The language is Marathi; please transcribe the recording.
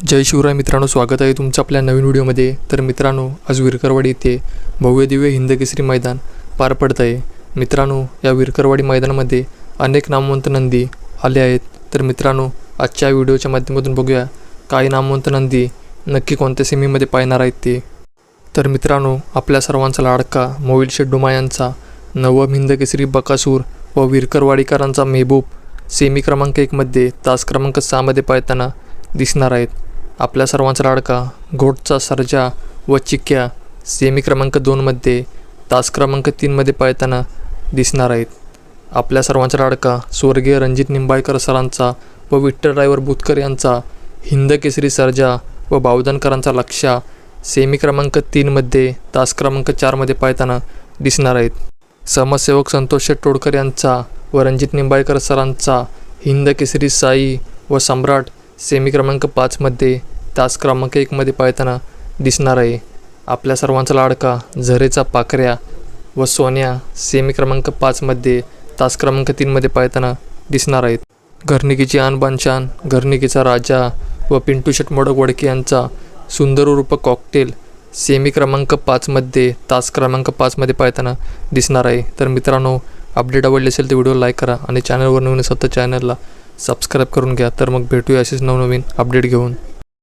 जय शिवराय मित्रांनो स्वागत आहे तुमचं आपल्या नवीन व्हिडिओमध्ये. तर मित्रांनो आज विरकरवाडी येथे भव्य दिव्य हिंदकेसरी मैदान पार पडत आहे मित्रांनो या विरकरवाडी मैदानामध्ये अनेक नामवंत नंदी आले आहेत. तर मित्रांनो आजच्या व्हिडिओच्या माध्यमातून बघूया काही नामवंत नंदी नक्की कोणत्या सेमीमध्ये पाहणार आहेत ते. तर मित्रांनो आपल्या सर्वांचा लाडका मोविल शेड्डुमा यांचा नवम हिंदकेसरी बकासूर व विरकरवाडीकरांचा मेहबूब सेमी क्रमांक एकमध्ये तास क्रमांक सहामध्ये पाहताना दिसणार आहेत. आपल्या सर्वांचा लाडका घोटचा सर्जा व चिक्क्या सेमी क्रमांक दोनमध्ये तास क्रमांक तीनमध्ये पळताना दिसणार आहेत. आपल्या सर्वांचा लाडका स्वर्गीय रणजित निंबाळकर सरांचा व विठ्ठल ड्रायव्हर बुतकर यांचा हिंद केसरी सर्जा व बावधनकरांचा लक्षा सेमी क्रमांक तीनमध्ये तास क्रमांक चारमध्ये पाहताना दिसणार आहेत. समाजसेवक संतोष टोडकर यांचा व रणजित निंबाळकर सरांचा हिंद केसरी साई व सम्राट सेमी क्रमांक पाचमध्ये तास क्रमांक एकमध्ये पाहताना दिसणार आहे. आपल्या सर्वांचा लाडका झरेचा पाखऱ्या व सोन्या सेमी क्रमांक पाचमध्ये तास क्रमांक तीनमध्ये पाहताना दिसणार आहेत. घरनिकीची आणबानशान घरनिकीचा राजा व पिंटू शेट मोडक वडके यांचा सुंदर उर्फ कॉकटेल सेमी क्रमांक पाचमध्ये तास क्रमांक पाचमध्ये पाहताना दिसणार आहे. तर मित्रांनो अपडेट आवडली असेल तर व्हिडिओ लाईक करा आणि चॅनलवर नवीन स्वतः तर चॅनलला सबस्क्राईब करून घ्या तर मग भेटूया असेच नवनवीन अपडेट घेऊन.